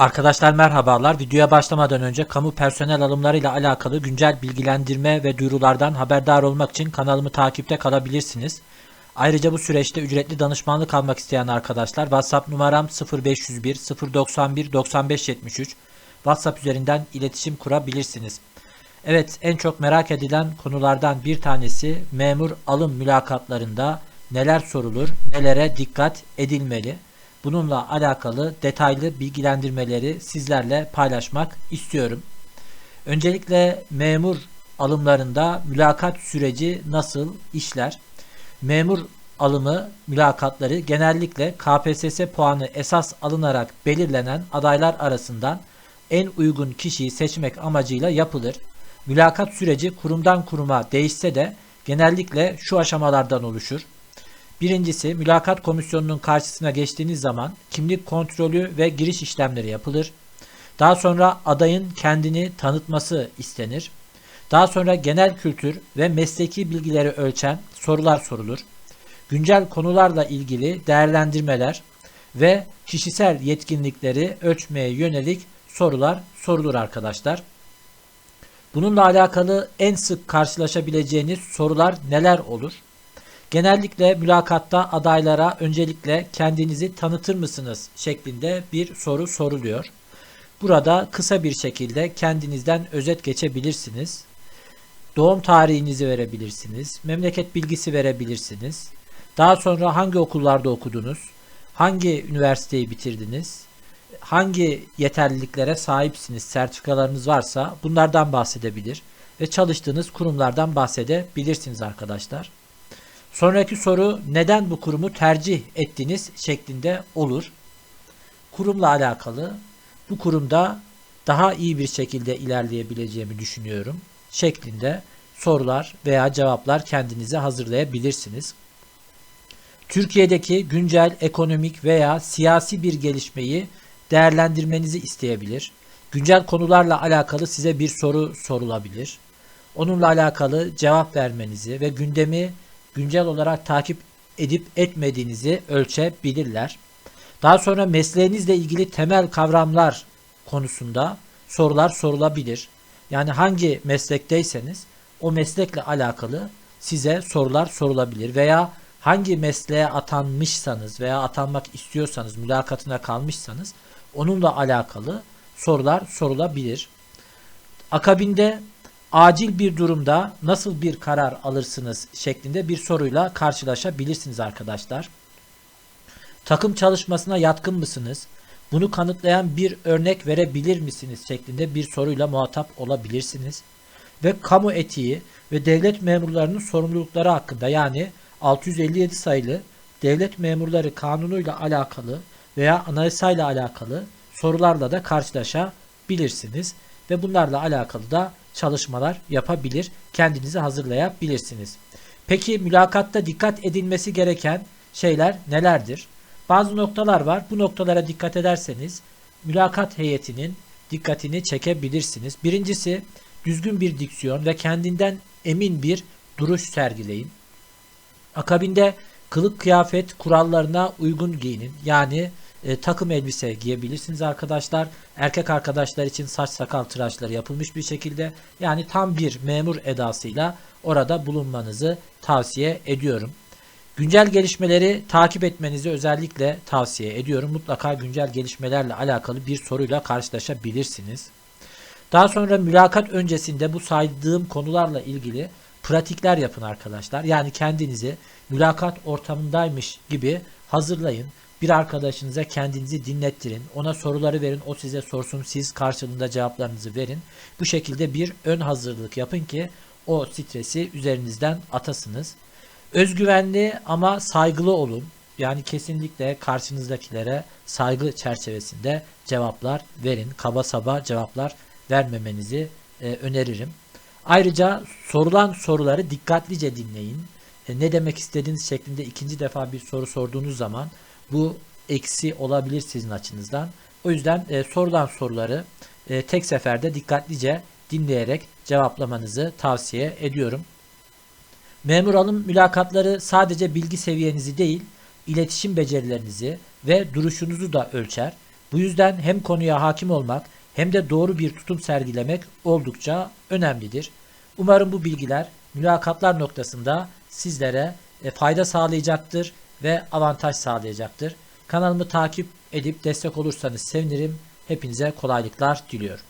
Arkadaşlar merhabalar. Videoya başlamadan önce kamu personel alımlarıyla alakalı güncel bilgilendirme ve duyurulardan haberdar olmak için kanalımı takipte kalabilirsiniz. Ayrıca bu süreçte ücretli danışmanlık almak isteyen arkadaşlar WhatsApp numaram 0501 091 9573 WhatsApp üzerinden iletişim kurabilirsiniz. Evet en çok merak edilen konulardan bir tanesi memur alım mülakatlarında neler sorulur, nelere dikkat edilmeli. Bununla alakalı detaylı bilgilendirmeleri sizlerle paylaşmak istiyorum. Öncelikle memur alımlarında mülakat süreci nasıl işler? Memur alımı mülakatları genellikle KPSS puanı esas alınarak belirlenen adaylar arasından en uygun kişiyi seçmek amacıyla yapılır. Mülakat süreci kurumdan kuruma değişse de genellikle şu aşamalardan oluşur. Birincisi mülakat komisyonunun karşısına geçtiğiniz zaman kimlik kontrolü ve giriş işlemleri yapılır. Daha sonra adayın kendini tanıtması istenir. Daha sonra genel kültür ve mesleki bilgileri ölçen sorular sorulur. Güncel konularla ilgili değerlendirmeler ve kişisel yetkinlikleri ölçmeye yönelik sorular sorulur arkadaşlar. Bununla alakalı en sık karşılaşabileceğiniz sorular neler olur? Genellikle mülakatta adaylara öncelikle kendinizi tanıtır mısınız şeklinde bir soru soruluyor. Burada kısa bir şekilde kendinizden özet geçebilirsiniz. Doğum tarihinizi verebilirsiniz. Memleket bilgisi verebilirsiniz. Daha sonra hangi okullarda okudunuz? Hangi üniversiteyi bitirdiniz? Hangi yeterliliklere sahipsiniz? Sertifikalarınız varsa bunlardan bahsedebilir ve çalıştığınız kurumlardan bahsedebilirsiniz arkadaşlar. Sonraki soru neden bu kurumu tercih ettiniz şeklinde olur. Kurumla alakalı bu kurumda daha iyi bir şekilde ilerleyebileceğimi düşünüyorum şeklinde sorular veya cevaplar kendinize hazırlayabilirsiniz. Türkiye'deki güncel ekonomik veya siyasi bir gelişmeyi değerlendirmenizi isteyebilir. Güncel konularla alakalı size bir soru sorulabilir. Onunla alakalı cevap vermenizi ve gündemi güncel olarak takip edip etmediğinizi ölçebilirler. Daha sonra mesleğinizle ilgili temel kavramlar konusunda sorular sorulabilir. Yani hangi meslekteyseniz o meslekle alakalı size sorular sorulabilir veya hangi mesleğe atanmışsanız veya atanmak istiyorsanız, mülakatına kalmışsanız onunla alakalı sorular sorulabilir. Akabinde acil bir durumda nasıl bir karar alırsınız şeklinde bir soruyla karşılaşabilirsiniz arkadaşlar. Takım çalışmasına yatkın mısınız? Bunu kanıtlayan bir örnek verebilir misiniz şeklinde bir soruyla muhatap olabilirsiniz. Ve kamu etiği ve devlet memurlarının sorumlulukları hakkında yani 657 sayılı devlet memurları kanunuyla alakalı veya anayasayla alakalı sorularla da karşılaşabilirsiniz ve bunlarla alakalı da çalışmalar yapabilir, kendinizi hazırlayabilirsiniz. Peki mülakatta dikkat edilmesi gereken şeyler nelerdir? Bazı noktalar var. Bu noktalara dikkat ederseniz mülakat heyetinin dikkatini çekebilirsiniz. Birincisi düzgün bir diksiyon ve kendinden emin bir duruş sergileyin. Akabinde kılık kıyafet kurallarına uygun giyinin. Yani e, takım elbise giyebilirsiniz arkadaşlar. Erkek arkadaşlar için saç sakal tıraşları yapılmış bir şekilde. Yani tam bir memur edasıyla orada bulunmanızı tavsiye ediyorum. Güncel gelişmeleri takip etmenizi özellikle tavsiye ediyorum. Mutlaka güncel gelişmelerle alakalı bir soruyla karşılaşabilirsiniz. Daha sonra mülakat öncesinde bu saydığım konularla ilgili pratikler yapın arkadaşlar. Yani kendinizi mülakat ortamındaymış gibi hazırlayın. Bir arkadaşınıza kendinizi dinlettirin. Ona soruları verin. O size sorsun. Siz karşılığında cevaplarınızı verin. Bu şekilde bir ön hazırlık yapın ki o stresi üzerinizden atasınız. Özgüvenli ama saygılı olun. Yani kesinlikle karşınızdakilere saygı çerçevesinde cevaplar verin. Kaba saba cevaplar vermemenizi e, öneririm. Ayrıca sorulan soruları dikkatlice dinleyin. E, ne demek istediğiniz şeklinde ikinci defa bir soru sorduğunuz zaman bu eksi olabilir sizin açınızdan. O yüzden e, sorulan soruları e, tek seferde dikkatlice dinleyerek cevaplamanızı tavsiye ediyorum. Memur alım mülakatları sadece bilgi seviyenizi değil, iletişim becerilerinizi ve duruşunuzu da ölçer. Bu yüzden hem konuya hakim olmak hem de doğru bir tutum sergilemek oldukça önemlidir. Umarım bu bilgiler mülakatlar noktasında sizlere e, fayda sağlayacaktır ve avantaj sağlayacaktır. Kanalımı takip edip destek olursanız sevinirim. Hepinize kolaylıklar diliyorum.